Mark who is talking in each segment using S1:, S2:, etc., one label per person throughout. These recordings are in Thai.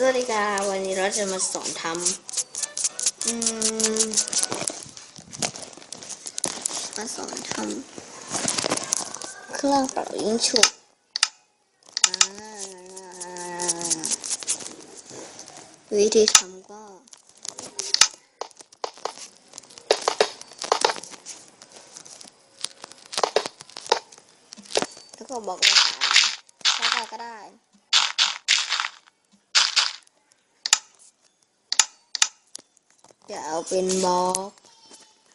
S1: สวัสดีค่ะวันนี้เราจะมาสอนทำอืมมาสอนทำเครื่องเป่ายิงฉุบวิธีทำก็แล้วก็บอกว่าสามก็ได้ก็ได้ จะเอาเป็นบล็อก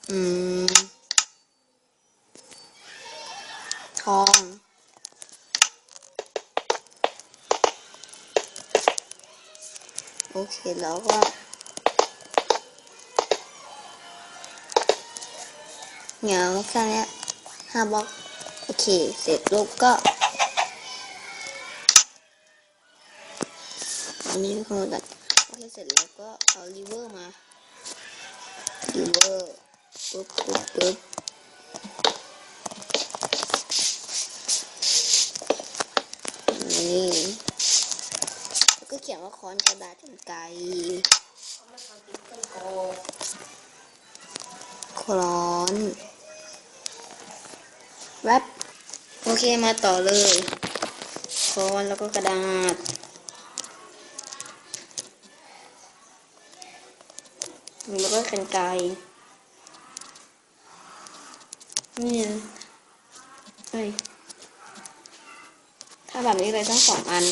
S1: อืม ทอง โอเคแล้วก็เหงาแค่เนี้ยห้าบล็อก โอเค เสร็จรูปก็อันนี้คือตัดโอเคเสร็จแล้วก็เอาลีเวอร์มา ลีเวอร์ปึ๊บปึ๊บปึ๊บนี่แล้วก็เขียนว่าค้อนกระดาษกันไกรค้อนแวบโอเคมาต่อเลยค้อนแล้วก็กระดาษ แล้วก็กันไกรนี่เฮ้ยถ้าแบบนี้เลยทั้งสองอัน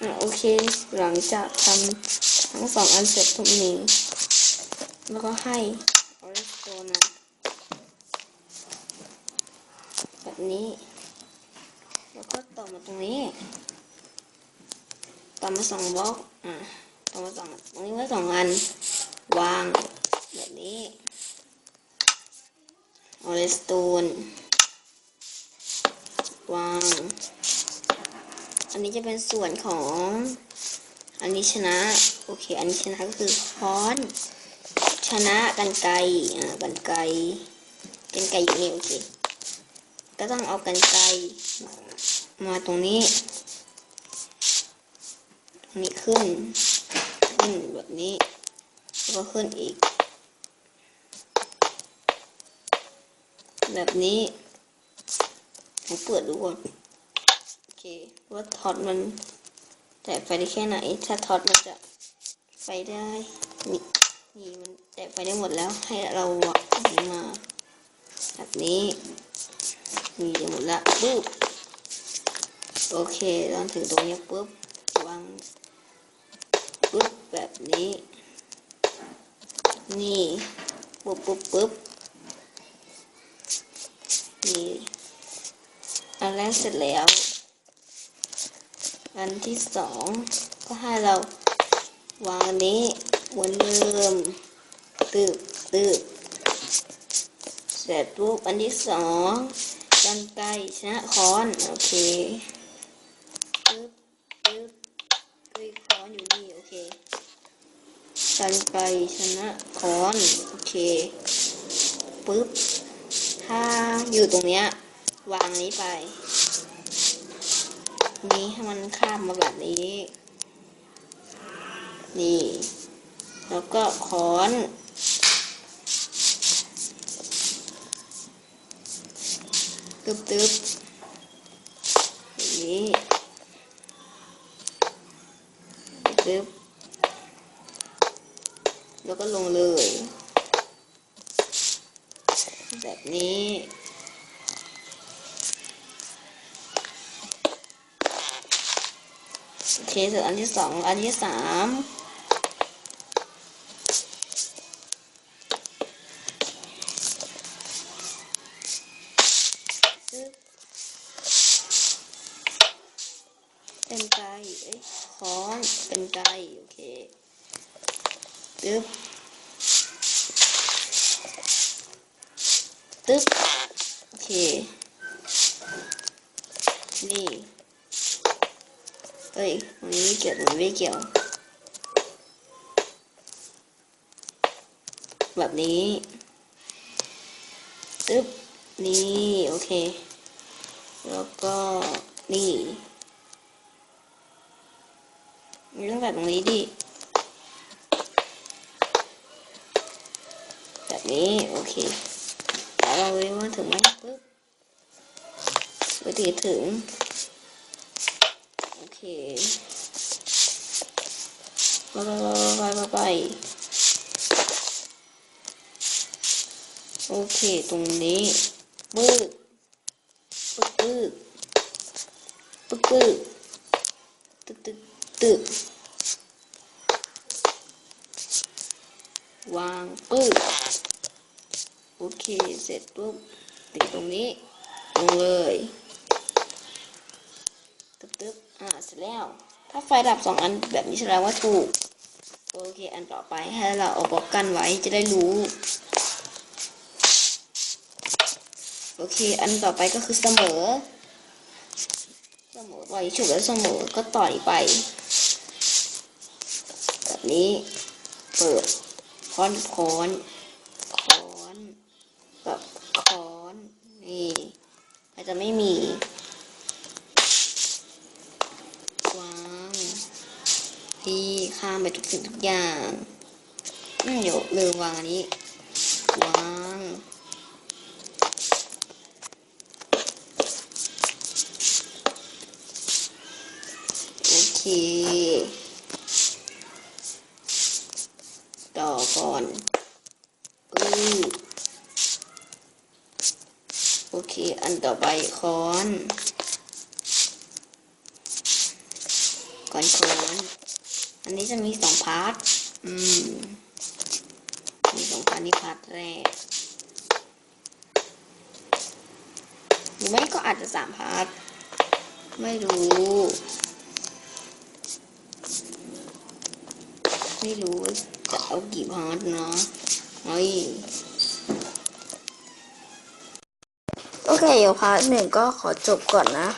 S1: อะโอเค หลังจากทำทั้งสองอันเสร็จทุกนี้ แล้วก็ให้ออริสโตนะแบบนี้ แล้วก็ต่อมาตรงนี้ ต่อมาสองบล็อกอะ ต่อมาสองตรงนี้ไว้สองอัน วางแบบนี้ออริสโตนวาง อันนี้จะเป็นส่วนของ อันนี้ชนะ โอเค อันนี้ชนะก็คือค้อน ชนะกันไกอ่ากันไกกันไกอยู่นี่โอเค ก็ต้องเอากันไกมาตรงนี้ ตรงนี้ขึ้น นแบบนี้ แล้วก็ขึ้นอีก แบบนี้ผมเปิดดูก่อนโอเคว่าท็อตมัน แต่ไฟได้แค่ไหน ถ้าท็อตมันจะไฟได้นี่นี่มันแต่ไฟได้หมดแล้วให้เราวางอันนี้มาแบบนี้นี่จะหมดละปุ๊บโอเคตอนถึงตรงนี้ปุ๊บวาง แบบนี้ นี่ปุ๊บปุ๊บปุ๊บนี่อันแรกเสร็จแล้ว อันที่สองก็ให้เราวางอันนี้เหมือนเดิมตึบตึบเสร็จปุ๊บอันที่สองกันไกชนะค้อน โอเคตึบตึบตึบค้อนอยู่นี่ โอเค กันไกรชนะคอน โอเคปุ๊บ ถ้าอยู่ตรงเนี้ย วางนี้ไป นี้ให้มันข้ามมาแบบนี้ นี่ แล้วก็คอนตึบตึบนี้ตึบ แล้วก็ลงเลย แบบนี้โอเคเสร็จอันที่สองอันที่สามเป็นไกรเอ้ยค้อนเป็นไกรโอเค ตึ๊บตึ๊บโอเค นี่เอ้ยตรงนี้ไม่เกี่ยวตรงนี้ไม่เกี่ยว แบบนี้ตึ๊บ นี่ โอเค แล้วก็นี่มีตั้งแต่ตรงนี้ดิ นี้โอเคแล้วเราเรียกว่าถึงไหมปึ๊บวิธีถึง โอเคไปไปไปไปไปโอเค ตรงนี้ปึ๊บปึ๊บปึ๊บปึ๊บปึ๊บตึกตึกตึกวางปึ๊บโอเค เสร็จปุ๊บติดตรงนี้ลงเลยตึ๊บตึ๊บอ่าเสร็จแล้ว ถ้าไฟดับสองอันแบบนี้แสดงว่าถูก โอเค อันต่อไปให้เราเอาบล็อกกันไว้จะได้รู้ โอเค อันต่อไปก็คือเสมอ เสมอปล่อยฉุกแล้วเสมอก็ต่อยไป แบบนี้ เปิดค้อนค้อนค้อนกับค้อน นี่อา จะไม่มีวางที่ข้ามไปทุกสิ่งทุกอย่างอืมเดี๋ยวลืมวางอันนี้วางโอเค ต่อก่อนอือ อเคอันต่อไปค้อนก่อนค้อนอันนี้จะมีสองพาร์ทอืมมีสองพาร์ทนี่พาร์ทแรกหรือไม่ก็อาจจะสามพาร์ทไม่รู้ ไม่รู้จะเอากี่พาร์ทเนาะเฮ้ยโอ เคเดี๋ยวพาร์ทหนึ่งก็ขอจบก่อนนะ